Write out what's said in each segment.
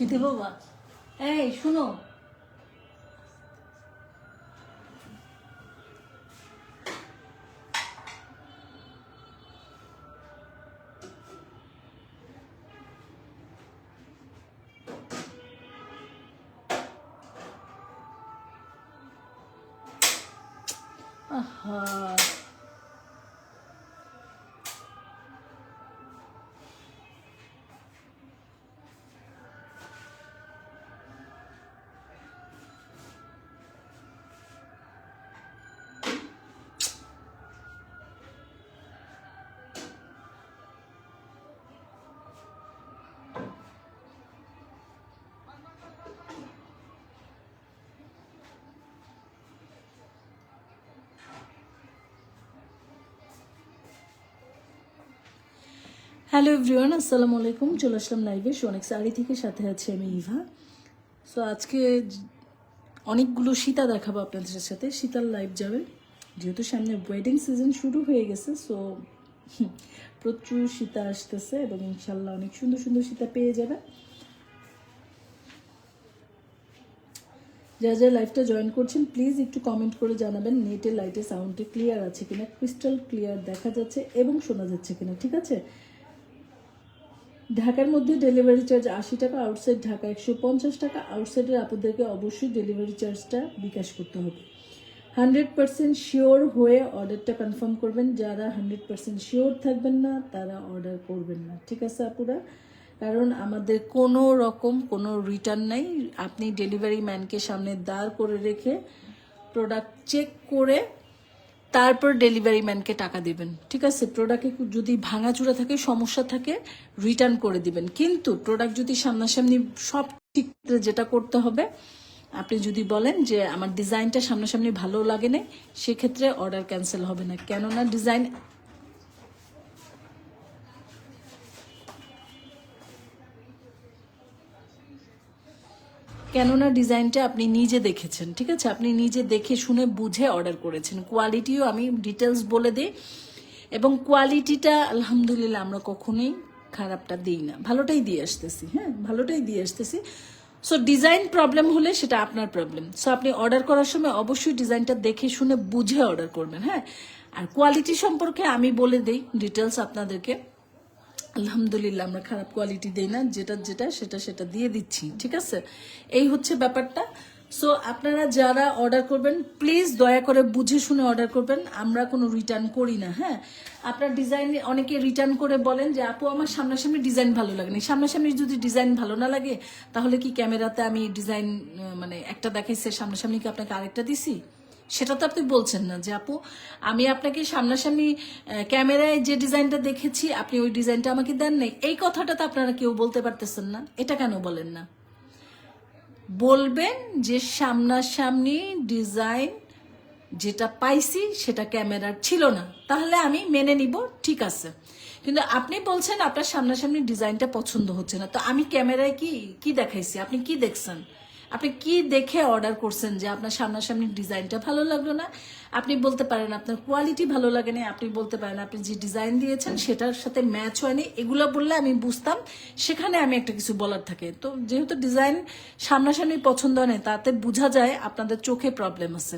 সিদ্ধি বাবা এই শুনো হ্যালো এভরিওয়ান আসসালামু আলাইকুম চলে আসলাম লাইভে সোনেক শাড়ি থেকে সাথে আছে আমি ইভা। সো আজকে অনেকগুলো সীতা দেখাবো আপনাদের সাথে। সীতার লাইভ যাবে। যেহেতু সামনে ওয়েডিং সিজন শুরু হয়ে গেছে সো প্রচুর সীতা আসতেছে এবং ইনশাল্লাহ অনেক সুন্দর সুন্দর সীতা পেয়ে যাবে। যা যা লাইভটা জয়েন করছেন প্লিজ একটু কমেন্ট করে জানাবেন নেটে লাইটে সাউন্ডে ক্লিয়ার আছে কিনা ক্রিস্টাল ক্লিয়ার দেখা যাচ্ছে এবং শোনা যাচ্ছে কিনা, ঠিক আছে? ঢাকার মধ্যে ডেলিভারি চার্জ আশি টাকা, আউটসাইড ঢাকা একশো পঞ্চাশ টাকা, আউটসাইডের আপনাদেরকে অবশ্যই ডেলিভারি চার্জটা বিকাশ করতে হবে। হান্ড্রেড পার্সেন্ট শিওর হয়ে অর্ডারটা কনফার্ম করবেন। যারা হান্ড্রেড পার্সেন্ট শিওর থাকবেন না, তারা অর্ডার করবেন না। ঠিক আছে আপুরা? কারণ আমাদের কোনো রকম কোনো রিটার্ন নাই। আপনি ডেলিভারি ম্যানকে সামনে দাঁড় করে রেখে প্রোডাক্ট চেক করে তারপর ডেলিভারি ম্যানকে টাকা দেবেন। ঠিক আছে? প্রোডাক্টে যদি ভাঙাচুরা থাকে, সমস্যা থাকে রিটার্ন করে দিবেন। কিন্তু প্রোডাক্ট যদি সামনাসামনি সব ঠিক যেটা করতে হবে, আপনি যদি বলেন যে আমার ডিজাইনটা সামনাসামনি ভালো লাগে না সেক্ষেত্রে অর্ডার ক্যান্সেল হবে না। কেননা ডিজাইন কেননা ডিজাইনটা আপনি নিজে দেখেছেন, ঠিক আছে? আপনি নিজে দেখে শুনে বুঝে অর্ডার করেছেন। কোয়ালিটিও আমি ডিটেলস বলে দিই। এবং কোয়ালিটিটা আলহামদুলিল্লাহ আমরা কখনোই খারাপটা দিই না। ভালোটাই দিয়ে আসতেছি হ্যাঁ? ভালোটাই দিয়ে আসতেছি। সো ডিজাইন প্রবলেম হলে সেটা আপনার প্রবলেম সো আপনি অর্ডার করার সময় অবশ্যই ডিজাইনটা দেখে শুনে বুঝে অর্ডার করবেন হ্যাঁ? আর কোয়ালিটি সম্পর্কে আমি বলে দিই ডিটেলস আপনাদেরকে। আলহামদুলিল্লাহ, আমরা খারাপ কোয়ালিটি দেই না, যেটা যেটা সেটা সেটা দিয়ে দিচ্ছি, ঠিক আছে? এই হচ্ছে ব্যাপারটা। সো আপনারা যারা অর্ডার করবেন প্লিজ দয়া করে বুঝে শুনে অর্ডার করবেন। আমরা কোনো রিটার্ন করি না হ্যাঁ? আপনার ডিজাইন অনেকে রিটার্ন করে বলেন যে, আপু, আমার সামনাসামনি ডিজাইন ভালো লাগে না সামনাসামনি যদি ডিজাইন ভালো না লাগে, তাহলে কি ক্যামেরাতে আমি ডিজাইন মানে একটা দেখাইছে, সামনাসামনি কি আপনাকে আরেকটা দিছি? সেটা তো আপনি বলছেন না যে আপু, আমি আপনাকে সামনাসামনি ক্যামেরায় যে ডিজাইনটা দেখেছি, আপনি ওই ডিজাইনটা আমাকে দেন নাই। এই কথাটা তো আপনারা কেউ বলতে পারতেছেন না। এটা কেন বলেন না? বলবেন যে সামনাসামনি ডিজাইন যেটা পাইছি, সেটা ক্যামেরার ছিল না। তাহলে আমি মেনে নিব, ঠিক আছে। কিন্তু আপনি বলছেন আপনার সামনাসামনি ডিজাইনটা পছন্দ হচ্ছে না। তো আমি ক্যামেরায় কি কি দেখাইছি? আপনি কি দেখছেন? আপনি কি দেখে অর্ডার করছেন যে আপনার সামনাসামনি ডিজাইনটা ভালো লাগল না? আপনি বলতে পারেন আপনার কোয়ালিটি ভালো লাগে না আপনি বলতে পারেন আপনি যে ডিজাইন দিয়েছেন সেটার সাথে ম্যাচ হয়নি। এগুলো বললে আমি বুঝতাম, সেখানে আমি একটা কিছু বলার থাকে। তো যেহেতু ডিজাইন সামনাসামনি পছন্দ হয় না তাতে বোঝা যায় আপনাদের চোখে প্রবলেম আছে।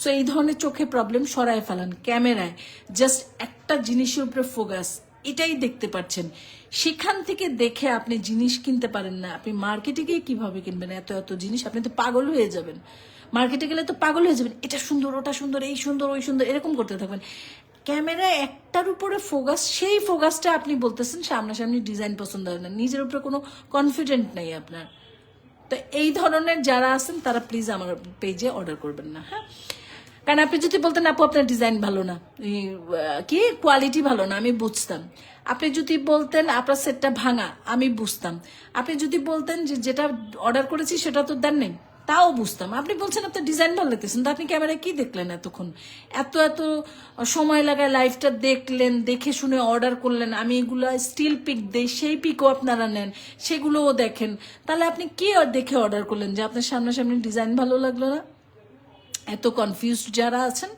সো এই ধরনের চোখে প্রবলেম সরায় ফেলান ক্যামেরায়। জাস্ট একটা জিনিসের উপরে ফোকাস এটাই দেখতে পাচ্ছেন। সেখান থেকে দেখে আপনি জিনিস কিনতে পারেন না। আপনি মার্কেটে গিয়ে কীভাবে কিনবেন? এত এত জিনিস আপনি তো পাগল হয়ে যাবেন। মার্কেটে গেলে তো পাগল হয়ে যাবেন। এটা সুন্দর, ওটা সুন্দর, এই সুন্দর, ওই সুন্দর, এরকম করতে থাকবেন। ক্যামেরায় একটার উপরে ফোকাস সেই ফোকাসটা আপনি বলতেছেন, সামনাসামনি ডিজাইন পছন্দ হয় না। নিজের উপরে কোনো কনফিডেন্ট নাই আপনার। তো এই ধরনের যারা আছেন, তারা প্লিজ আমার পেজে অর্ডার করবেন না হ্যাঁ? কারণ আপনি যদি বলতেন, আপু, আপনার ডিজাইন ভালো না। কি? কোয়ালিটি ভালো না, আমি বুঝতাম। আপনি যদি বলতেন, আপনার সেটটা ভাঙা, আমি বুঝতাম। আপনি যদি বলতেন যে, যেটা অর্ডার করেছি, সেটা তো দেন নেই, তাও বুঝতাম। আপনি বলছেন আপনার ডিজাইন ভালো লাগতেছেন তো আপনি ক্যামেরায় কি দেখলেন এতক্ষণ? এত এত সময় লাগায় লাইভটা দেখলেন, দেখে শুনে অর্ডার করলেন, আমি এগুলো স্টিল পিক দেই সেই পিকও আপনারা নেন, সেগুলোও দেখেন। তাহলে আপনি কি দেখে অর্ডার করলেন যে, আপনার সামনাসামনি ডিজাইন ভালো লাগল না? এত কনফিউজড যারা আছেন,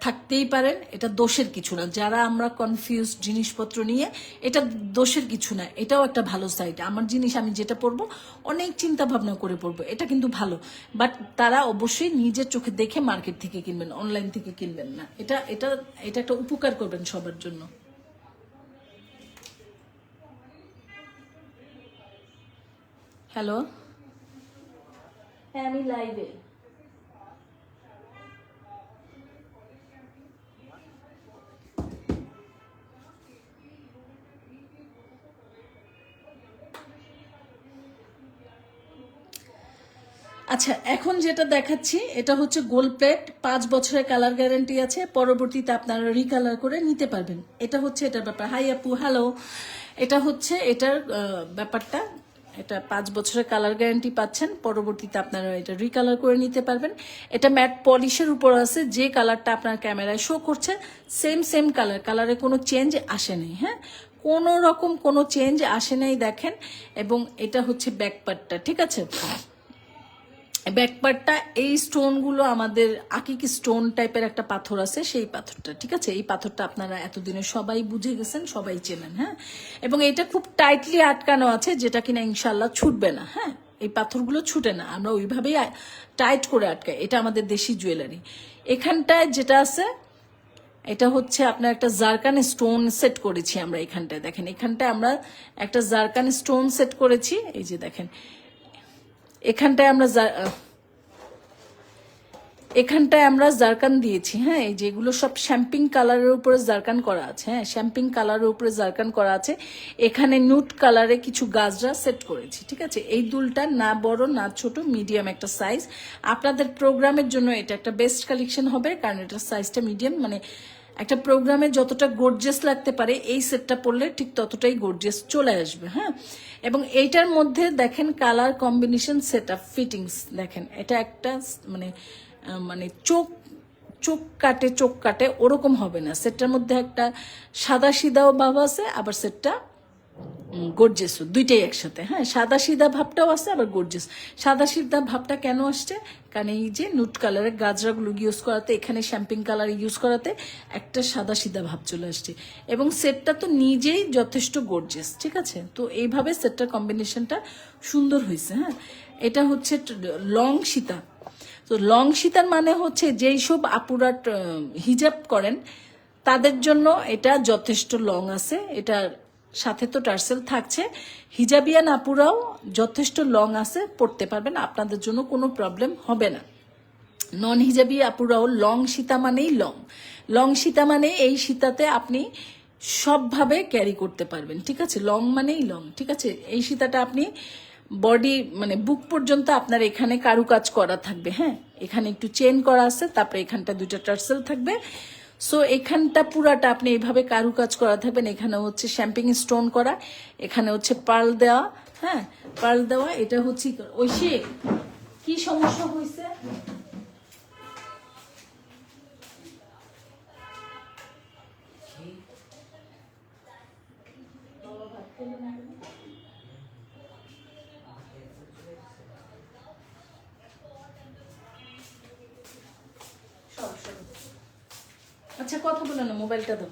থাকতেই পারেন, এটা দোষের কিছু না। যারা আমরা কনফিউজ জিনিসপত্র নিয়ে, এটা দোষের কিছু না। এটাও একটা ভালো সাইড আমার জিনিস আমি যেটা পরবো অনেক চিন্তা ভাবনা করে পরবো এটা কিন্তু ভালো। বাট তারা অবশ্যই নিজের চোখে দেখে মার্কেট থেকে কিনবেন অনলাইন থেকে কিনবেন না। এটা এটা এটা একটা উপকার করবেন সবার জন্য। হ্যালো হ্যাঁ আমি লাইভে আচ্ছা এখন যেটা দেখাচ্ছি, এটা হচ্ছে গোল্ড প্লেট পাঁচ বছরের কালার গ্যারান্টি আছে, পরবর্তীতে আপনারা রিকালার করে নিতে পারবেন। এটা হচ্ছে এটার ব্যাপার। হাই আপু হ্যালো এটা হচ্ছে এটার ব্যাপারটা। এটা পাঁচ বছরের কালার গ্যারান্টি পাচ্ছেন, পরবর্তীতে আপনারা এটা রিকালার করে নিতে পারবেন। এটা ম্যাট পলিশের উপর আছে, যে কালারটা আপনার ক্যামেরায় শো করছে সেম সেম কালার কালারে কোনো চেঞ্জ আসেনি হ্যাঁ? কোনো রকম কোনো চেঞ্জ আসে নাই, দেখেন। এবং এটা হচ্ছে ব্যাকপার্টটা ঠিক আছে? ব্যাকপার্টটা এই স্টোনগুলো আমাদের আকিকি স্টোন টাইপের একটা পাথর আছে, সেই পাথরটা, ঠিক আছে? এই পাথরটা আপনারা এতদিনে সবাই বুঝে গেছেন, সবাই চেনেন হ্যাঁ? এবং এটা খুব টাইটলি আটকানো আছে, যেটা কিনা ইনশাল্লাহ ছুটবে না হ্যাঁ? এই পাথরগুলো ছুটে না, আমরা ওইভাবেই টাইট করে আটকাই। এটা আমাদের দেশি জুয়েলারি এখানটায় যেটা আছে, এটা হচ্ছে আপনার একটা জারকান স্টোন সেট করেছি আমরা এখানটায়, দেখেন। এখানটায় আমরা একটা জারকান স্টোন সেট করেছি, এই যে দেখেন। এখানটায় আমরা এখানটায় আমরা জারকান দিয়েছি হ্যাঁ? এই যেগুলো সব শ্যাম্পিং কালারের উপরে জারকান করা আছে হ্যাঁ? শ্যাম্পিং কালারের উপরে জারকান করা আছে। এখানে নুট কালারে কিছু গাজরা সেট করেছি, ঠিক আছে? এই দুলটা না বড়, না ছোট, মিডিয়াম একটা সাইজ। আপনাদের প্রোগ্রামের জন্য এটা একটা বেস্ট কালেকশন হবে, কারণ এটা সাইজটা মিডিয়াম মানে একটা প্রোগ্রামে যতটা গর্জেস লাগতে পারে, এই সেটটা পরলে ঠিক ততটাই গর্জেস চলে আসবে হ্যাঁ? এবং এইটার মধ্যে দেখেন colour combination set up fittings দেখেন। এটা একটা মানে মানে চোখ চোখ কাটে চোখ কাটে, ওরকম হবে না। সেটটার মধ্যে একটা সাদা সিদাও ভাব আছে, আবার সেটটা গর্জেসও দুইটাই একসাথে হ্যাঁ? সাদা সিধা ভাবটাও আছে, আবার গর্জেস সাদা সিধা ভাবটা কেন আসছে? কারণ এই যে নুট কালারের গাজরাগুলো ইউজ করাতে, এখানে শ্যাম্পিং কালার ইউজ করাতে একটা সাদা সিধা ভাব চলে আসছে। এবং সেটটা তো নিজেই যথেষ্ট গর্জেস ঠিক আছে? তো এইভাবে সেটটার কম্বিনেশনটা সুন্দর হয়েছে হ্যাঁ? এটা হচ্ছে লং সীতা। তো লং সীতার মানে হচ্ছে যেই সব আপুরা হিজাব করেন, তাদের জন্য এটা যথেষ্ট লং আছে। এটার সাথে তো টার্সেল থাকছে। হিজাবিয়ান আপুরাও যথেষ্ট লং আছে, পড়তে পারবেন, আপনাদের জন্য কোনো প্রবলেম হবে না। নন হিজাবি আপুরাও লং সীতা মানেই লং লং সীতা মানে এই সীতাতে আপনি সবভাবে ক্যারি করতে পারবেন, ঠিক আছে? লং মানেই লং ঠিক আছে? এই সীতাটা আপনি বডি মানে বুক পর্যন্ত আপনার এখানে কারুকাজ করা থাকবে হ্যাঁ? এখানে একটু চেন করা আছে, তারপরে এখানটা দুইটা টার্সেল থাকবে। সো এখানটা পুরাটা আপনি এইভাবে কারুকাজ করা থাকবেন। এখানে হচ্ছে শ্যাম্পিং স্টোন করা, এখানে হচ্ছে পার্ল দেওয়া হ্যাঁ পার্ল দেওয়া, এটা হচ্ছে ঐশে কি সমস্যা হয়েছে? আচ্ছা কথা বলে না, মোবাইলটা দাও।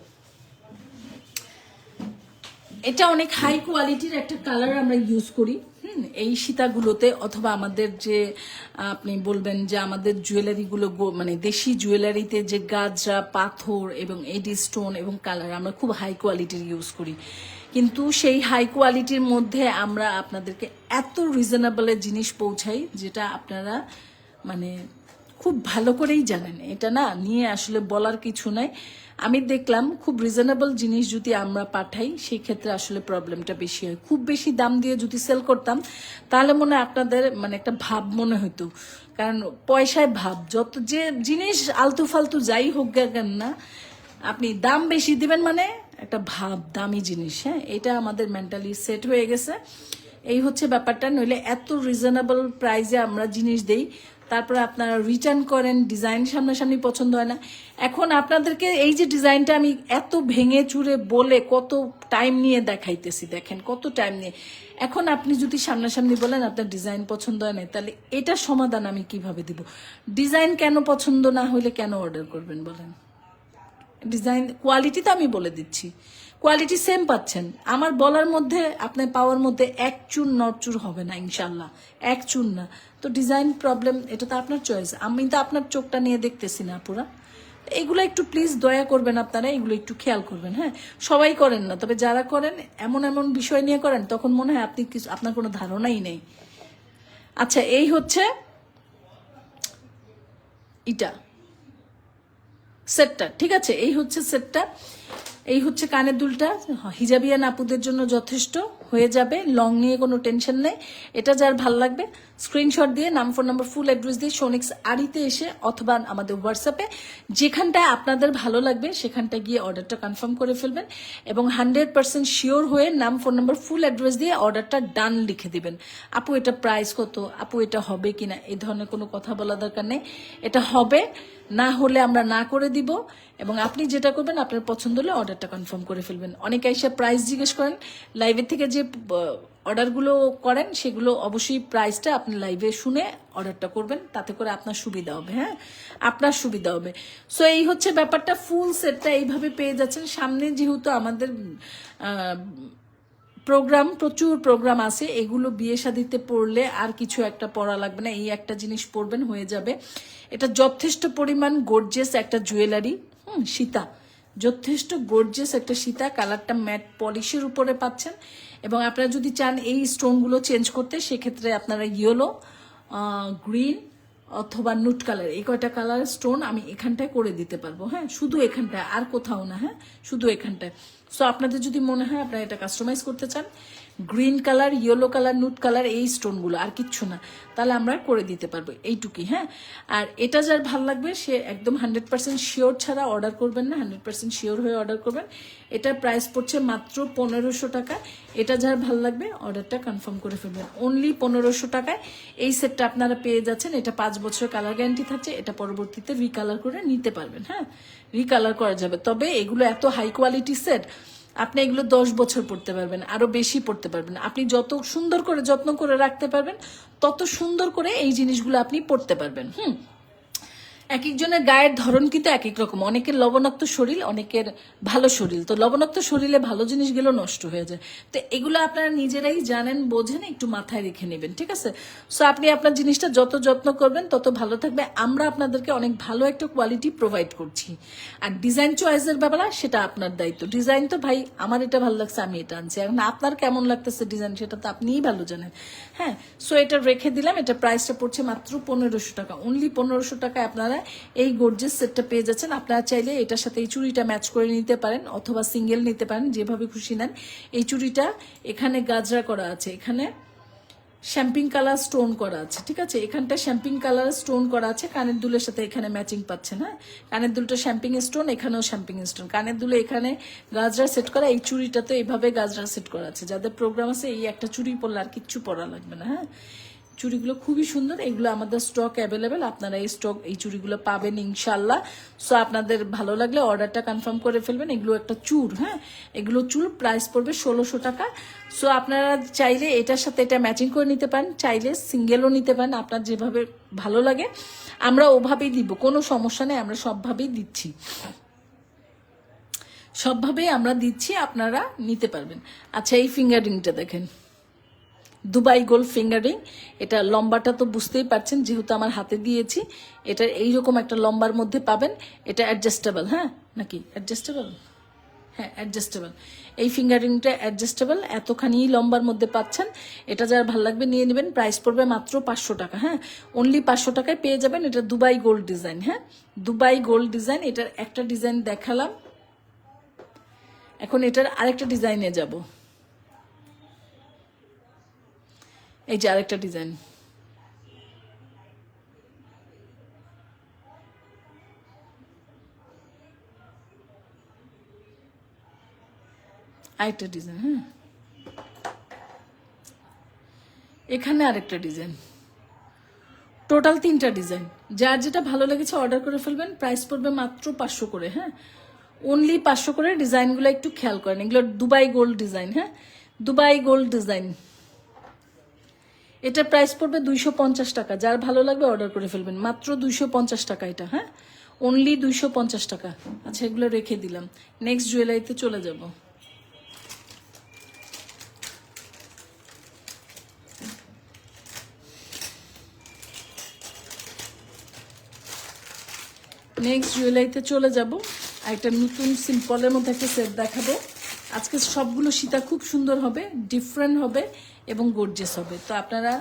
এটা অনেক হাই কোয়ালিটির একটা কালার আমরা ইউজ করি, হুম? এই সীতাগুলোতে অথবা আমাদের যে, আপনি বলবেন যে আমাদের জুয়েলারিগুলো মানে দেশি জুয়েলারিতে যে গাজরা, পাথর এবং এডি স্টোন এবং কালার আমরা খুব হাই কোয়ালিটির ইউজ করি। কিন্তু সেই হাই কোয়ালিটির মধ্যে আমরা আপনাদেরকে এত রিজনেবলের জিনিস পৌঁছাই, যেটা আপনারা মানে খুব ভালো করেই জানেন। এটা না নিয়ে আসলে বলার কিছু নাই। আমি দেখলাম খুব রিজনেবল জিনিস যদি আমরা পাঠাই, সেই ক্ষেত্রে আসলে প্রবলেমটা বেশি হয়। খুব বেশি দাম দিয়ে যদি সেল করতাম, তাহলে মনে আপনাদের মানে একটা ভাব মনে হতো। কারণ পয়সায় ভাব, যত যে জিনিস আলতু ফালতু যাই হোক কেন না, আপনি দাম বেশি দিবেন মানে একটা ভাব, দামি জিনিস হ্যাঁ? এটা আমাদের মেন্টালি সেট হয়ে গেছে। এই হচ্ছে ব্যাপারটা, নইলে এত রিজনেবল প্রাইসে আমরা জিনিস দেই তারপরে আপনারা রিটার্ন করেন ডিজাইন সামনাসামনি পছন্দ হয় না। এখন আপনাদেরকে এই যে ডিজাইনটা আমি এত ভেঙে চুরে বলে কত টাইম নিয়ে দেখাইতেছি, দেখেন কত টাইম নিয়ে। এখন আপনি যদি সামনাসামনি বলেন আপনার ডিজাইন পছন্দ হয় না, তাহলে এটা সমাধান আমি কীভাবে দিব? ডিজাইন কেন পছন্দ না হলে কেন অর্ডার করবেন বলেন? ডিজাইন কোয়ালিটি তো আমি বলে দিচ্ছি। কোয়ালিটি সেম পাচ্ছেন। আমার বলার মধ্যে, আপনার পাওয়ার মধ্যে এক চুর নরচুর হবে না ইনশাল্লাহ এক চুর না। তো ডিজাইন প্রবলেম এটা তো আপনার চয়েস আমি তো আপনার চোখটা নিয়ে দেখতেছি না পুরা এগুলো একটু প্লিজ দয়া করবেন আপনারা, এগুলো একটু খেয়াল করবেন হ্যাঁ? সবাই করেন না, তবে যারা করেন, এমন এমন বিষয় নিয়ে করেন, তখন মনে হয় আপনি কিছু, আপনার কোনো ধারণাই নেই। আচ্ছা এই হচ্ছে এটা সেটটা ঠিক আছে? এই হচ্ছে সেটটা এই হচ্ছে কানের দুলটা। হিজাবিয়া নাপুদের জন্য যথেষ্ট। হয়ে যাবে লং নিয়ে কোনো টেনশন নেই। এটা যার ভালো লাগবে স্ক্রিনশট দিয়ে, নাম ফোন নাম্বার ফুল অ্যাড্রেস দিয়ে সোনিক্স আড়িতে এসে অথবা আমাদের হোয়াটসঅ্যাপে যেখানটায় আপনাদের ভালো লাগবে, সেখানটায় গিয়ে অর্ডারটা কনফার্ম করে ফেলবেন এবং হান্ড্রেড পার্সেন্ট শিওর হয়ে নাম ফোন নাম্বার ফুল অ্যাড্রেস দিয়ে অর্ডারটা ডান লিখে দিবেন। আপু, এটা প্রাইস কত? আপু, এটা হবে কিনা? এই ধরনের কোনো কথা বলা দরকার নেই। এটা হবে, না হলে আমরা না করে দিব এবং আপনি যেটা করবেন, আপনার পছন্দ হলে অর্ডারটা কনফার্ম করে ফেলবেন। অনেকে এসে প্রাইস জিজ্ঞেস করেন লাইভের থেকে যে অর্ডারগুলো করেন, সেগুলো অবশ্যই প্রাইসটা আপনি লাইভে শুনে অর্ডারটা করবেন, তাতে করে আপনার সুবিধা হবে হ্যাঁ? আপনার সুবিধা হবে। সো এই হচ্ছে ব্যাপারটা ফুল সেটটা এইভাবে পেয়ে যাচ্ছেন। সামনে যেহেতু আমাদের প্রোগ্রাম প্রচুর প্রোগ্রাম আছে, এগুলো বিয়ে শাদিতে পড়লে আর কিছু একটা পড়া লাগবে না, এই একটা জিনিস পড়বেন, হয়ে যাবে। এটা যথেষ্ট পরিমাণ গর্জেস একটা জুয়েলারি হুম, সীতা। যথেষ্ট গর্জেস একটা সীতা কালারটা ম্যাট পলিশের উপরে পাচ্ছেন। এবং আপনারা যদি চান এই স্টোনগুলো চেঞ্জ করতে, সেক্ষেত্রে আপনারা ইয়েলো গ্রিন অথবা নুট কালার, এই কয়টা কালার স্টোন আমি এখানটায় করে দিতে পারব। হ্যাঁ শুধু এখানটায়, আর কোথাও না হ্যাঁ শুধু এখানটায়। সো আপনাদের যদি মনে হয় আপনারা এটা কাস্টমাইজ করতে চান green colour yellow colour nude colour এই স্টোনগুলো, আর কিচ্ছু না। তাহলে আমরা করে দিতে পারব এইটুকুই হ্যাঁ? আর এটা যার ভালো লাগবে, সে একদম হান্ড্রেড পার্সেন্ট শিওর ছাড়া অর্ডার করবেন না হান্ড্রেড পার্সেন্ট শিওর হয়ে অর্ডার করবেন। এটার প্রাইস পড়ছে মাত্র পনেরোশো টাকা। এটা যার ভালো লাগবে অর্ডারটা কনফার্ম করে ফেলবেন। অনলি পনেরোশো টাকায় এই সেটটা আপনারা পেয়ে যাচ্ছেন। এটা পাঁচ বছর কালার গ্যারান্টি থাকছে, এটা পরবর্তীতে রিকালার করে নিতে পারবেন হ্যাঁ? রিকালার করা যাবে। তবে এগুলো এত হাই কোয়ালিটি সেট আপনি এগুলো দশ বছর পড়তে পারবেন, আরও বেশি পড়তে পারবেন। আপনি যত সুন্দর করে যত্ন করে রাখতে পারবেন, তত সুন্দর করে এই জিনিসগুলো আপনি পড়তে পারবেন। হুম? এক একজনের গায়ের ধরন কিন্তু এক এক রকম। অনেকের লবণাক্ত শরীর, অনেকের ভালো শরীর। তো লবণাক্ত শরীরে ভালো জিনিসগুলো নষ্ট হয়ে যায়। তো এগুলো আপনারা নিজেরাই জানেন, বোঝেন, একটু মাথায় রেখে নেবেন, ঠিক আছে? সো আপনি আপনার জিনিসটা যত যত্ন করবেন, তত ভালো থাকবে। আমরা আপনাদেরকে অনেক ভালো একটা কোয়ালিটি প্রোভাইড করছি। আর ডিজাইন চয়েসের ব্যাপারে সেটা আপনার দায়িত্ব। ডিজাইন তো ভাই, আমার এটা ভালো লাগছে, আমি এটা আনছি। এখন আপনার কেমন লাগতেছে ডিজাইন সেটা তো আপনিই ভালো জানেন। হ্যাঁ? সো এটা রেখে দিলাম, এটা প্রাইসটা পড়ছে মাত্র পনেরোশো টাকা। অনলি পনেরোশো টাকায় আপনারা এই গর্জেস সেটটা পেয়ে যাচ্ছেন। আপনারা চাইলে এটার সাথে এই চুড়িটা ম্যাচ করে নিতে পারেন অথবা সিঙ্গেল নিতে পারেন, যেভাবে খুশি নেন। এই চুড়িটা এখানে গাজরা করা আছে, এখানে শ্যাম্পিং কালার স্টোন করা আছে, ঠিক আছে? এখানটা শ্যাম্পিং কালার স্টোন করা আছে, কানের দুলের সাথে এখানে ম্যাচিং পাচ্ছেন হ্যাঁ? কানের দুলটা শ্যাম্পিং স্টোন এখানেও শ্যাম্পিং স্টোন কানের দুলে এখানে গাজরা সেট করা, এই চুড়িটাতে এইভাবে গাজরা সেট করা আছে। যাদের প্রোগ্রাম আছে, এই একটা চুড়ি পরলে আর কিচ্ছু পরা লাগবে না হ্যাঁ? চুড়িগুলো খুবই সুন্দর, এগুলো আমাদের স্টক অ্যাভেলেবেল আপনারা এই স্টক এই চুড়িগুলো পাবেন ইনশাল্লাহ সো আপনাদের ভালো লাগলে অর্ডারটা কনফার্ম করে ফেলবেন, এগুলো একটা চুর হ্যাঁ? এগুলো চুর প্রাইস পড়বে ষোলোশো টাকা। সো আপনারা চাইলে এটার সাথে এটা ম্যাচিং করে নিতে পারেন, চাইলে সিঙ্গেলও নিতে পারেন, আপনার যেভাবে ভালো লাগে। আমরা ওভাবেই দিব, কোনো সমস্যা নেই, আমরা সবভাবেই দিচ্ছি। সবভাবেই আমরা দিচ্ছি, আপনারা নিতে পারবেন। আচ্ছা এই ফিঙ্গারিংটা দেখেন। Dubai gold finger ring. এটা লম্বাটা তো বুঝতেই পারছেন, যেহেতু আমার হাতে দিয়েছি। এটা এইরকম একটা লম্বার মধ্যে পাবেন। এটা অ্যাডজাস্টেবল হ্যাঁ? নাকি? অ্যাডজাস্টেবল হ্যাঁ অ্যাডজাস্টেবল এই ফিঙ্গারিংটা অ্যাডজাস্টেবল এতখানি লম্বার মধ্যে পাচ্ছেন। এটা যার ভালো লাগবে নিয়ে নেবেন। প্রাইস পড়বে মাত্র পাঁচশো টাকা হ্যাঁ? অনলি পাঁচশো টাকায় পেয়ে যাবেন এটা দুবাই গোল্ড ডিজাইন হ্যাঁ? দুবাই গোল্ড ডিজাইন, এটার একটা ডিজাইন দেখালাম। এখন এটার আরেকটা ডিজাইনে যাব। এই যে আরেকটা ডিজাইন। আরেকটা ডিজাইন হ্যাঁ এখানে আরেকটা ডিজাইন। টোটাল তিনটা ডিজাইন। যার যেটা ভালো লেগেছে অর্ডার করে ফেলবেন, প্রাইস পড়বে মাত্র পাঁচশো করে হ্যাঁ। অনলি পাঁচশো করে। ডিজাইনগুলো একটু খেয়াল করেন। এগুলো দুবাই গোল্ড ডিজাইন হ্যাঁ। Dubai gold design. এটা প্রাইস পড়বে দুইশো পঞ্চাশ টাকা। যার ভালো লাগবে অর্ডার করে ফেলবেন। মাত্র দুইশো পঞ্চাশ টাকা এটা হ্যাঁ? অনলি দুইশো পঞ্চাশ টাকা। আচ্ছা এগুলো রেখে দিলাম। নেক্সট জুয়েলারিতে চলে যাব। নেক্সট জুয়েলারিতে চলে যাব। একটা নতুন সিম্পলের মধ্যে একটা সেট দেখাবো। আজকে সবগুলো সীতা খুব সুন্দর হবে ডিফারেন্ট হবে এবং গর্জেস হবে। তো আপনারা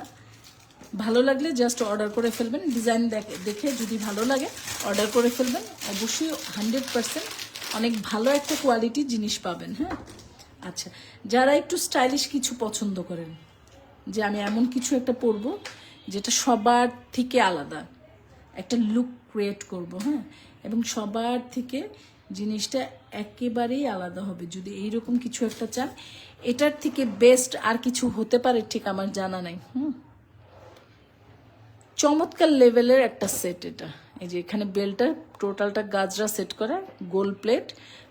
ভালো লাগলে জাস্ট অর্ডার করে ফেলবেন ডিজাইন দেখে যদি ভালো লাগে অর্ডার করে ফেলবেন, অবশ্যই হান্ড্রেড পারসেন্ট অনেক ভালো একটা কোয়ালিটি জিনিস পাবেন হ্যাঁ? আচ্ছা যারা একটু স্টাইলিশ কিছু পছন্দ করেন, যে আমি এমন কিছু একটা পরবো যেটা সবার থেকে আলাদা, একটা লুক ক্রিয়েট করব হ্যাঁ? এবং সবার থেকে জিনিসটা একেবারেই আলাদা হবে। যদি এইরকম কিছু একটা চান, এটার থেকে বেস্ট আর কিছু হতে পারে ঠিক আমার জানা নাই, হুম? চমৎকার লেভেলের একটা সেট এটা। এই যে এখানে বেলটা টোটালটা গাজরা সেট করা গোল প্লেট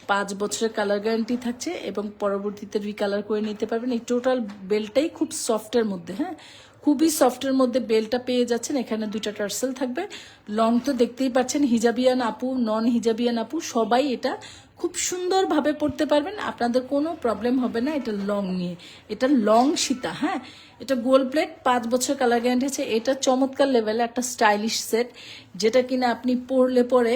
পাঁচ বছরের কালার গ্যারান্টি থাকছে এবং পরবর্তীতে রিকালার করে নিতে পারবেন। এই টোটাল বেলটাই খুব সফটের মধ্যে হ্যাঁ? খুবই সফটের মধ্যে বেলটা পেয়ে যাচ্ছেন। এখানে দুইটা টার্সেল থাকবে। লং তো দেখতেই পাচ্ছেন, হিজাবিয়ান আপু নন হিজাবিয়ান আপু, সবাই এটা খুব সুন্দরভাবে পড়তে পারবেন। আপনাদের কোনো প্রবলেম হবে না এটা লং নিয়ে। এটা লং সীতা হ্যাঁ? এটা গোল প্লেট, পাঁচ বছর কালার গ্যারান্টি আছে। এটা চমৎকার লেভেলে একটা স্টাইলিশ সেট যেটা কিনা আপনি পরলে পরে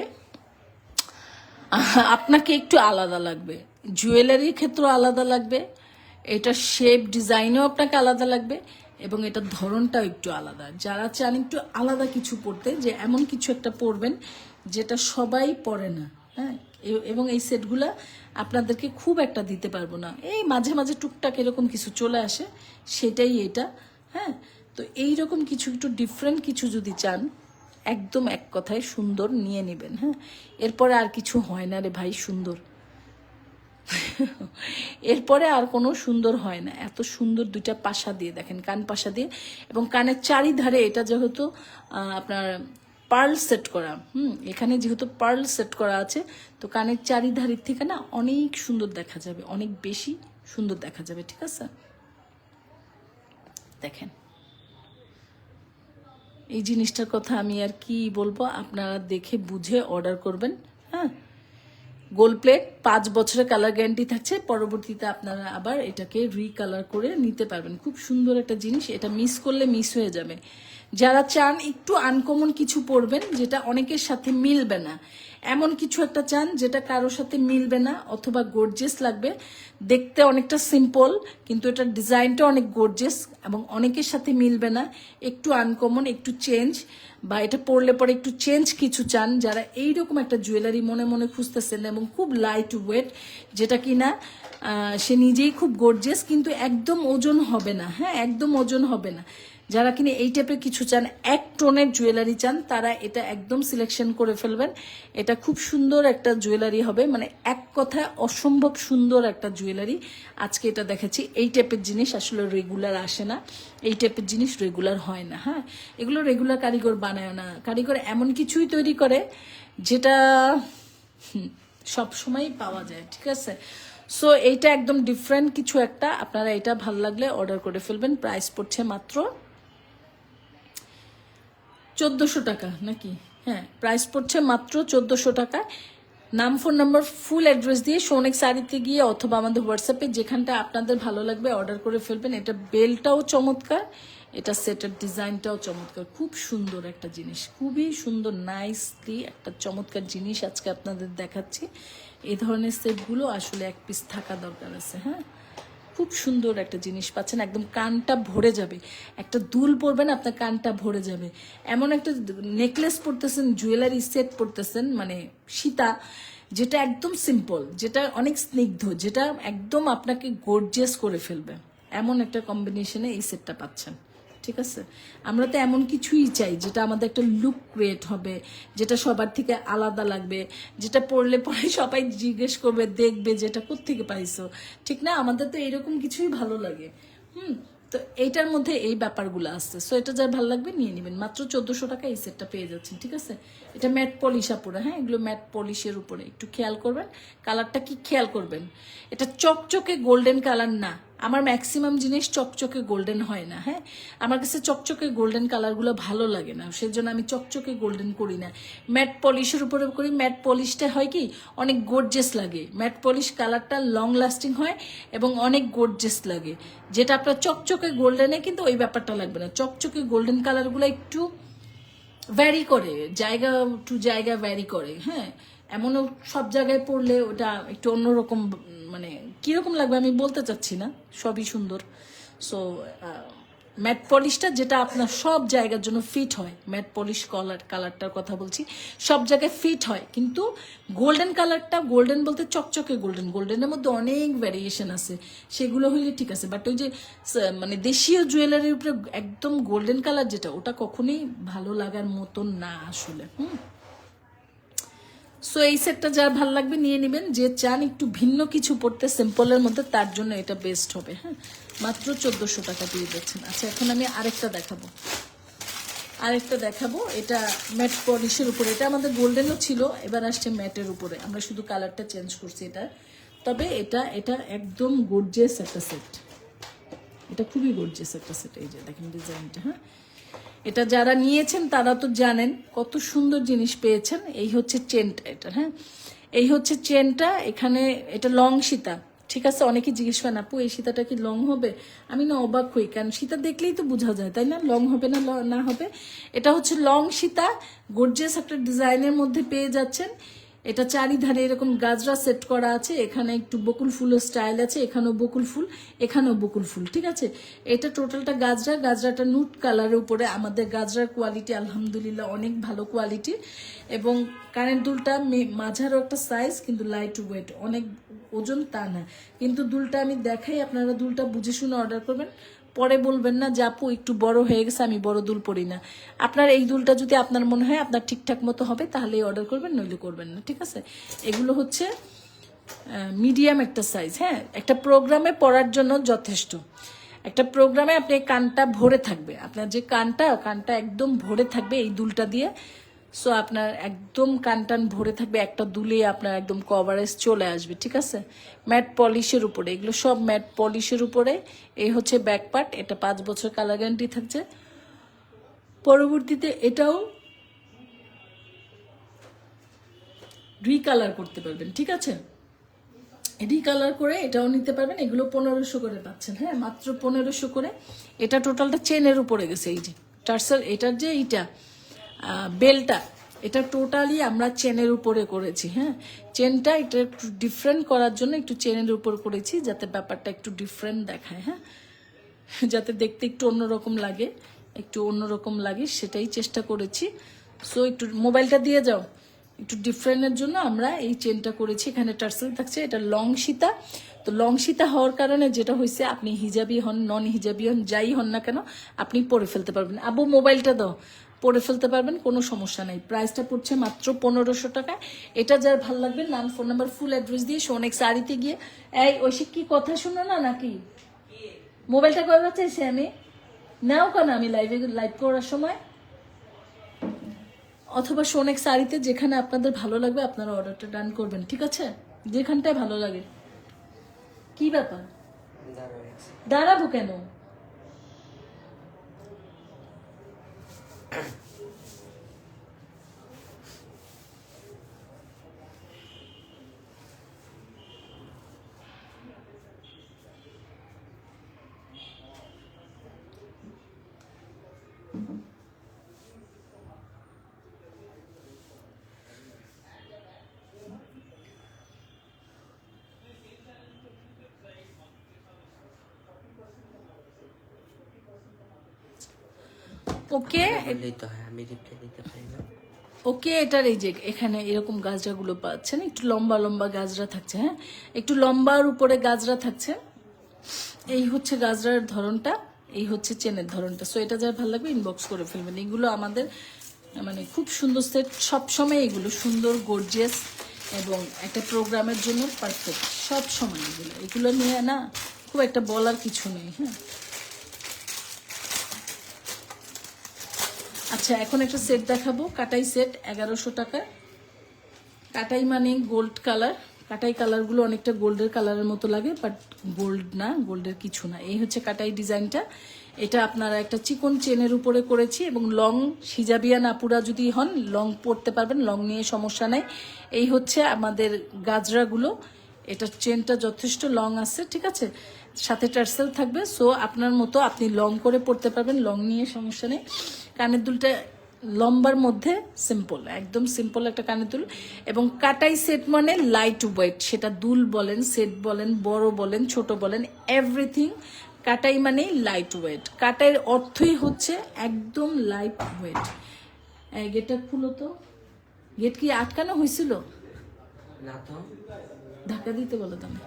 আপনাকে একটু আলাদা লাগবে। জুয়েলারির ক্ষেত্রেও আলাদা লাগবে। এটা শেপ ডিজাইনও আপনাকে আলাদা লাগবে। এবং এটার ধরনটাও একটু আলাদা। যারা চান একটু আলাদা কিছু পড়তে, যে এমন কিছু একটা পরবেন যেটা সবাই পরে না হ্যাঁ? এবং এই সেটগুলা আপনাদেরকে খুব একটা দিতে পারব না। এই মাঝে মাঝে টুকটাক এরকম কিছু চলে আসে, সেটাই এটা হ্যাঁ? তো এই রকম কিছু একটু ডিফারেন্ট কিছু যদি চান, একদম এক কথায় সুন্দর নিয়ে নেবেন হ্যাঁ? এরপরে আর কিছু হয় না রে ভাই, সুন্দর। এরপরে আর কোনো সুন্দর হয় না। এত সুন্দর দুইটা পাশা দিয়ে দেখেন, কান পাশা দিয়ে। এবং কানের চারিধারে এটা যেহেতু আপনার পার্ল সেট করা, হুম, এখানে যেহেতু পার্ল সেট করা আছে, তো কানের চারিধারের থেকে না অনেক সুন্দর দেখা যাবে, অনেক বেশি সুন্দর দেখা যাবে, ঠিক আছে? দেখেন। এই জিনিসটার কথা আমি আর কি বলব, আপনারা দেখে বুঝে অর্ডার করবেন হ্যাঁ? গোল প্লেট পাঁচ বছরের কালার গ্যারান্টি থাকছে, পরবর্তীতে আপনারা আবার এটাকে রিকালার করে নিতে পারবেন। খুব সুন্দর একটা জিনিস, এটা মিস করলে মিস হয়ে যাবে। যারা চান একটু আনকমন কিছু পরবেন, যেটা অনেকের সাথে মিলবে না। এমন কিছু একটা চান যেটা কারোর সাথে মিলবে না অথবা গর্জেস লাগবে। দেখতে অনেকটা সিম্পল কিন্তু এটার ডিজাইনটা অনেক গর্জেস এবং অনেকের সাথে মিলবে না। একটু আনকমন একটু চেঞ্জ বা এটা পরলে পরে একটু চেঞ্জ কিছু চান যারা এইরকম একটা জুয়েলারি মনে মনে খুঁজতেছেন এবং খুব লাইট ওয়েট যেটা কি না সে নিজেই খুব গর্জেস কিন্তু একদম ওজন হবে না। হ্যাঁ একদম ওজন হবে না। যারা কিনা এই টাইপের কিছু চান, এক টোনের জুয়েলারি চান, তারা এটা একদম সিলেকশন করে ফেলবেন। এটা খুব সুন্দর একটা জুয়েলারি হবে মানে এক কথায় অসম্ভব সুন্দর একটা জুয়েলারি আজকে এটা দেখাচ্ছি, এই টাইপের জিনিস আসলে রেগুলার আসে না। এই টাইপের জিনিস রেগুলার হয় না হ্যাঁ? এগুলো রেগুলার কারিগর বানায় না। কারিগর এমন কিছুই তৈরি করে, যেটা সব সময় পাওয়া যায়, ঠিক আছে? সো এইটা একদম ডিফারেন্ট কিছু একটা। আপনারা এটা ভালো লাগলে অর্ডার করে ফেলবেন। প্রাইস পড়ছে মাত্র চোদ্দোশো টাকা নাকি? হ্যাঁ প্রাইস পড়ছে মাত্র চোদ্দোশো টাকা নাম ফোন নাম্বার ফুল অ্যাড্রেস দিয়ে সোনেক শাড়িতে গিয়ে অথবা আমাদের হোয়াটসঅ্যাপে যেখানটা আপনাদের ভালো লাগবে অর্ডার করে ফেলবেন। এটা বেলটাও চমৎকার, এটা সেটের ডিজাইনটাও চমৎকার। খুব সুন্দর একটা জিনিস, খুবই সুন্দর নাইসলি একটা চমৎকার জিনিস আজকে আপনাদের দেখাচ্ছি। এই ধরনের সেটগুলো আসলে এক পিস থাকা দরকার আছে হ্যাঁ? খুব সুন্দর একটা জিনিস পাচ্ছেন, একদম কানটা ভরে যাবে। একটা দুল পরবেন, আপনার কানটা ভরে যাবে। এমন একটা নেকলেস পরতেছেন জুয়েলারি সেট পরতেছেন মানে সীতা, যেটা একদম সিম্পল যেটা অনেক স্নিগ্ধ, যেটা একদম আপনাকে গর্জিয়াস করে ফেলবে। এমন একটা কম্বিনেশনে এই সেটটা পাচ্ছেন। ঠিক আছে? আমরা তো এমন কিছুই চাই, যেটা আমাদের একটা লুক ক্রিয়েট হবে, যেটা সবার থেকে আলাদা লাগবে, যেটা পড়লে পরে সবাই জিজ্ঞেস করবে, দেখবে যেটা কোত্থেকে পাইছো। ঠিক না? আমাদের তো এরকম কিছুই ভালো লাগে। হুম? তো এইটার মধ্যে এই ব্যাপারগুলো আসছে সো এটা যার ভালো লাগবে নিয়ে নেবেন। মাত্র চোদ্দশো টাকা এই সেটটা পেয়ে যাচ্ছেন, ঠিক আছে? এটা ম্যাট পলিশ আপুরা হ্যাঁ? এগুলো ম্যাট পলিশের উপরে। একটু খেয়াল করবেন। কালারটা কি খেয়াল করবেন? এটা চকচকে গোল্ডেন কালার না। আমার ম্যাক্সিমাম জিনিস চকচকে গোল্ডেন হয় না হ্যাঁ? আমার কাছে চকচকে গোল্ডেন কালারগুলো ভালো লাগে না, সেজন্য আমি চকচকে গোল্ডেন করি না। ম্যাট পলিশের উপরে করি ম্যাট পলিশটা হয় কি, অনেক গোর্জেস লাগে। ম্যাট পলিশ কালারটা লং লাস্টিং হয় এবং অনেক গোর্জেস লাগে। যেটা আপনার চকচকে গোল্ডেনে কিন্তু ওই ব্যাপারটা লাগবে না। চকচকে গোল্ডেন কালারগুলো একটু ভ্যারি করে, জায়গা টু জায়গা ভ্যারি করে হ্যাঁ? এমনও সব জায়গায় পড়লে ওটা একটু অন্যরকম মানে কীরকম লাগবে আমি বলতে চাচ্ছি না, সবই সুন্দর। সো ম্যাট পলিশটা যেটা আপনার সব জায়গার জন্য ফিট হয়, ম্যাট পলিশ কালার কালারটার কথা বলছি, সব জায়গায় ফিট হয়। কিন্তু গোল্ডেন কালারটা গোল্ডেন বলতে চকচকে গোল্ডেন গোল্ডেনের মধ্যে অনেক ভ্যারিয়েশন আছে, সেগুলো হইলে ঠিক আছে। বাট ওই যে মানে দেশীয় জুয়েলারির উপরে একদম গোল্ডেন কালার যেটা, ওটা কখনোই ভালো লাগার মতন না আসলে, হুম। সো এই সেটটা যার ভালো লাগবে নিয়ে নেবেন। যে চান একটু ভিন্ন কিছু পড়তে সিম্পলের মধ্যে, তার জন্য এটা বেস্ট হবে হ্যাঁ? মাত্র চোদ্দোশো টাকা দিয়ে দিচ্ছেন আচ্ছা এখন আমি আরেকটা দেখাবো। আরেকটা দেখাবো। এটা ম্যাট পলিশের উপরে। এটা আমাদের গোল্ডেনও ছিল, এবার আসছে ম্যাটের উপরে। আমরা শুধু কালারটা চেঞ্জ করছি এটা তবে এটা এটা একদম গর্জিয়াস একটা সেট এটা খুবই গর্জিয়াস একটা সেট এই যে দেখেন ডিজাইনটা হ্যাঁ? এটা যারা নিয়েছেন, তারা তো জানেন কত সুন্দর জিনিস পেয়েছেন। এই হচ্ছে চেনটা এটা হ্যাঁ? এই হচ্ছে চেনটা, এখানে এটা লং সীতা। ঠিক আছে, অনেকে জিজ্ঞেস করেন, আপু, এই সীতাটা কি লং হবে? আমি না অবাক হই, কারণ সীতা দেখলেই তো বোঝা যায়, তাই না? লং হবে না না হবে? এটা হচ্ছে লং সীতা গর্জিয়াস একটা ডিজাইনের মধ্যে পেয়ে যাচ্ছেন। এটা চারিধারে এরকম গাজরা সেট করা আছে, এখানে একটু বকুল ফুলের স্টাইল আছে, এখানেও বকুল ফুল, এখানেও বকুল ফুল, ঠিক আছে? এটা টোটালটা গাজরা, গাজরাটা নুট কালারের উপরে, আমাদের গাজরার কোয়ালিটি আলহামদুলিল্লাহ অনেক ভালো কোয়ালিটি এবং কারেন্ট দুলটা মাঝারও একটা সাইজ কিন্তু লাইট ওয়েট অনেক ওজন তা না। কিন্তু দুলটা আমি দেখাই, আপনারা দুলটা বুঝে শুনে অর্ডার করবেন। পরে বলবেন না যে, আপু, একটু বড় হয়ে গেছে, আমি বড় দুল পরি না। আপনার এই দুলটা যদি আপনার মনে হয় আপনার ঠিকঠাক মতো হবে, তাহলে অর্ডার করবেন, নইলে করবেন না, ঠিক আছে? এগুলো হচ্ছে মিডিয়াম একটা সাইজ হ্যাঁ? একটা প্রোগ্রামে পড়ার জন্য যথেষ্ট। একটা প্রোগ্রামে আপনি কানটা ভরে থাকবে। আপনার যে কানটা কানটা একদম ভরে থাকবে এই দুলটা দিয়ে সো আপনার একদম কানটান ভরে থাকবে, একটা দুলে আপনার একদম কভারেজ চলে আসবে, ঠিক আছে? ম্যাট পলিশের উপরে, এগুলো সব ম্যাট পলিশের উপরে। এই হচ্ছে ব্যাক পার্ট এটা পাঁচ বছর কালার গ্যারান্টি থাকছে। পরবর্তীতে এটাও রিকালার করতে পারবেন, ঠিক আছে? রিকালার করে এটাও নিতে পারবেন, এগুলো পনেরোশো করে পাচ্ছেন হ্যাঁ? মাত্র পনেরোশো করে। এটা টোটালটা চেনের উপরে গেছে, এই যে। টার্সাল এটার যে এইটা বেলটা, এটা টোটালি আমরা চেনের উপরে করেছি হ্যাঁ? চেনটা এটা একটু ডিফারেন্ট করার জন্য একটু চেনের উপর করেছি, যাতে ব্যাপারটা একটু ডিফারেন্ট দেখায় হ্যাঁ? যাতে দেখতে একটু অন্যরকম লাগে, একটু অন্যরকম লাগে, সেটাই চেষ্টা করেছি। সো একটু মোবাইলটা দিয়ে যাও। একটু ডিফারেন্টের জন্য আমরা এই চেনটা করেছি, এখানে টার্সেল থাকছে, এটা লং সীতা। তো লং সীতা হওয়ার কারণে যেটা হয়েছে, আপনি হিজাবি হন নন হিজাবি হন, যাই হন না কেন, আপনি পরে ফেলতে পারবেন। আবু, মোবাইলটা দাও। পরে ফেলতে পারবেন কোনো সমস্যা নেই। প্রাইসটা পড়ছে মাত্র পনেরোশো টাকা। এটা যার ভালো লাগবে নাম ফোন নাম্বার ফুল অ্যাড্রেস দিয়ে সোনেক শাড়িতে গিয়ে এই ঐশী কি কথা শুনো না নাকি? মোবাইলটা কয়বার চাইছি আমি? নাও কেন আমি লাইভে লাইভ করার সময়? অথবা সোনেক শাড়িতে যেখানে আপনাদের ভালো লাগবে আপনারা অর্ডারটা ডান করবেন ঠিক আছে? যেখানটায় ভালো লাগে। কি ব্যাপার? দাঁড়াবো কেন? ওকে? আমি রিপ্লাই দিতে পারি না। ওকে এটার এই যে এখানে এরকম গাজরাগুলো পাচ্ছেন একটু লম্বা লম্বা গাজরা থাকছে হ্যাঁ? একটু লম্বার উপরে গাজরা থাকছে। এই হচ্ছে গাজরার ধরনটা এই হচ্ছে চেনের ধরনটা। সো এটা যার ভালো লাগবে ইনবক্স করে ফেলবেন। এগুলো আমাদের মানে খুব সুন্দর সেট সবসময় এগুলো সুন্দর গর্জিয়াস এবং একটা প্রোগ্রামের জন্য পারফেক্ট সব সময় এগুলো। এগুলো নিয়ে না খুব একটা বলার কিছু নেই হ্যাঁ? আচ্ছা এখন একটা সেট দেখাবো। কাটাই সেট এগারোশো টাকা। কাটাই মানে গোল্ড কালার কাটাই কালারগুলো অনেকটা গোল্ডের কালারের মতো লাগে বাট গোল্ড না গোল্ডের কিছু না। এই হচ্ছে কাটাই ডিজাইনটা। এটা আপনারা একটা চিকন চেনের উপরে করেছি এবং লং হিজাবিয়ান আপুরা যদি হন লং পরতে পারবেন লং নিয়ে সমস্যা নাই। এই হচ্ছে আমাদের গাজরাগুলো এটা চেনটা যথেষ্ট লং আছে, ঠিক আছে? সাথে টার্সেল থাকবে। সো আপনার মতো আপনি লং করে পড়তে পারবেন লং নিয়ে সমস্যা নেই। কানের দুলটা লম্বার মধ্যে সিম্পল একদম সিম্পল একটা কানের দুল। এবং কাটাই সেট মানে লাইট ওয়েট সেটা দুল বলেন সেট বলেন বড় বলেন ছোট বলেন এভরিথিং কাটাই মানেই লাইট ওয়েট কাটাইয়ের অর্থই হচ্ছে একদম লাইট ওয়েট গেটটা খুলো তো। গেট কি আটকানো হয়েছিল? ধাক্কা দিতে বলো তুমি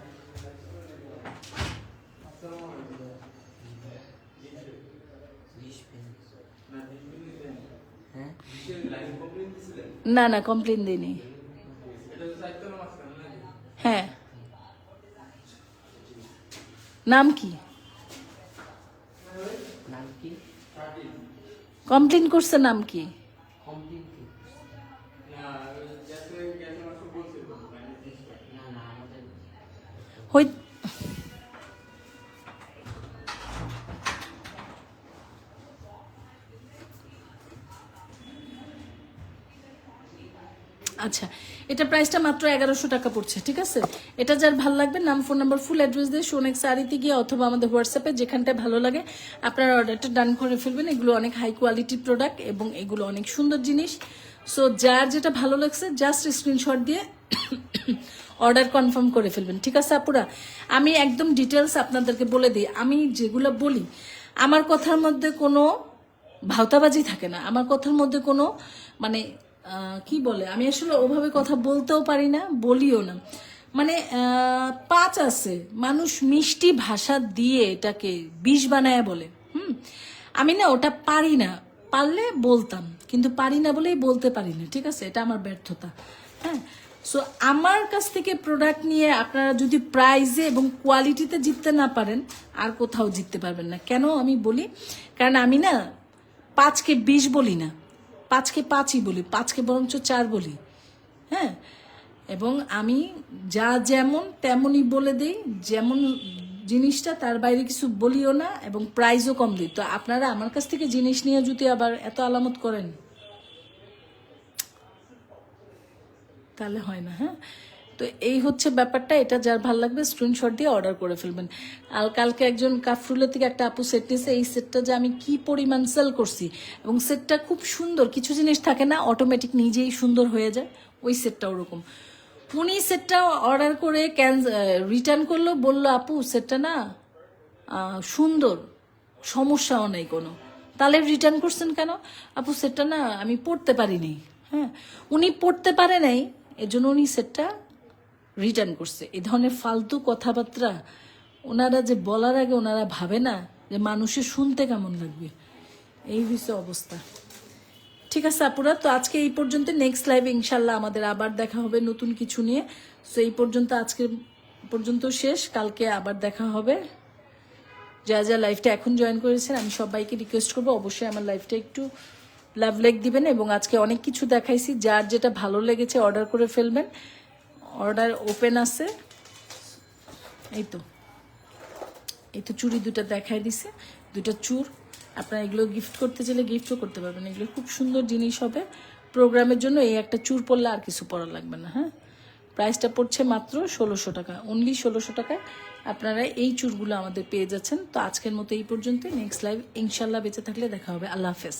বিশ পেন হ্যাঁ না না কমপ্লেন দিইনি। হ্যাঁ। নাম কি? কমপ্লেন করছে নাম কি? হই আচ্ছা এটা প্রাইসটা মাত্র এগারোশো টাকা পড়ছে, ঠিক আছে? এটা যার ভালো লাগবে, নাম ফোন নাম্বার ফুল অ্যাড্রেস দিয়ে সোনেক শাড়িতে গিয়ে অথবা আমাদের হোয়াটসঅ্যাপে যেখানটায় ভালো লাগে, আপনারা অর্ডারটা ডান করে ফেলবেন। এগুলো অনেক হাই কোয়ালিটির প্রোডাক্ট এবং এগুলো অনেক সুন্দর জিনিস। সো যার যেটা ভালো লাগছে জাস্ট স্ক্রিনশট দিয়ে অর্ডার কনফার্ম করে ফেলবেন, ঠিক আছে আপুরা? আমি একদম ডিটেলস আপনাদেরকে বলে দিই। আমি যেগুলো বলি, আমার কথার মধ্যে কোনো ভাওতাবাজি থাকে না। আমার কথার মধ্যে কোনো মানে কি বলে? আমি আসলে ওভাবে কথা বলতেও পারি না, বলিও না। মানে পাঁচ আছে। মানুষ মিষ্টি ভাষা দিয়ে এটাকে বিষ বানায় বলে, হুম? আমি না ওটা পারি না। পারলে বলতাম, কিন্তু পারি না বলেই বলতে পারি না, ঠিক আছে? এটা আমার ব্যর্থতা হ্যাঁ? সো আমার কাছ থেকে প্রোডাক্ট নিয়ে আপনারা যদি প্রাইজে এবং কোয়ালিটিতে জিততে না পারেন, আর কোথাও জিততে পারবেন না। কেন আমি বলি? কারণ আমি না পাঁচকে বিষ বলি না। পাঁচকে পাঁচই বলি, পাঁচকে বরঞ্চ চার বলি। হ্যাঁ? এবং আমি যা যেমন তেমনই বলে দিই, যেমন জিনিসটা তার বাইরে কিছু বলিও না এবং প্রাইজও কম দিই। তো আপনারা আমার কাছ থেকে জিনিস নিয়ে যদি আবার এত আলামত করেন, তাহলে হয় না হ্যাঁ? তো এই হচ্ছে ব্যাপারটা, এটা যার ভালো লাগবে স্ক্রিনশট দিয়ে অর্ডার করে ফেলবেন। আর কালকে একজন কাফরুলের থেকে একটা আপু সেট নিয়েছে এই সেটটা যে আমি কি পরিমাণ সেল করছি এবং সেটটা খুব সুন্দর, কিছু জিনিস থাকে না অটোমেটিক নিজেই সুন্দর হয়ে যায়, ওই সেটটা ওরকম। উনি সেটটা অর্ডার করে ক্যান রিটার্ন করল, বলল, আপু সেটটা না সুন্দর, সমস্যাও নেই কোনো। তাহলে রিটার্ন করছেন কেন? আপু সেটটা না, আমি পড়তে পারিনি। হ্যাঁ উনি পড়তে পারে নাই এজন্য উনি সেটটা রিটার্ন করছে। এই ধরনের ফালতু কথাবার্তা ওনারা যে বলার আগে ওনারা ভাবে না যে মানুষের শুনতে কেমন লাগবে। এই হচ্ছে অবস্থা। ঠিক আছে আপুরা, তো আজকে এই পর্যন্ত নেক্সট লাইভে ইনশাল্লাহ আমাদের আবার দেখা হবে নতুন কিছু নিয়ে। সো এই পর্যন্ত আজকে পর্যন্ত শেষ। কালকে আবার দেখা হবে। যা যা লাইভটা এখন জয়েন করেছেন, আমি সবাইকে রিকোয়েস্ট করব অবশ্যই আমার লাইভটা একটু লাভ লেগ দিবেন এবং আজকে অনেক কিছু দেখাইছি। যার যেটা ভালো লেগেছে অর্ডার করে ফেলবেন। অর্ডার ওপেন আছে। এই তো এই তো চুড়ি দুটো দেখাই দিছে। দুটো চুর। আপনারা এগুলো গিফট করতে চাইলে গিফটও করতে পারবেন। এগুলো খুব সুন্দর জিনিস হবে। প্রোগ্রামের জন্য এই একটা চুর পরলে আর কিছু পরা লাগবে না হ্যাঁ? প্রাইসটা পড়ছে মাত্র ষোলোশো টাকা। অনলি ষোলোশো টাকায় আপনারা এই চুরগুলো আমাদের পেয়ে যাচ্ছেন। তো আজকের মতো এই পর্যন্ত নেক্সট লাইভ ইনশাল্লাহ বেঁচে থাকলে দেখা হবে। আল্লাহ হাফেজ।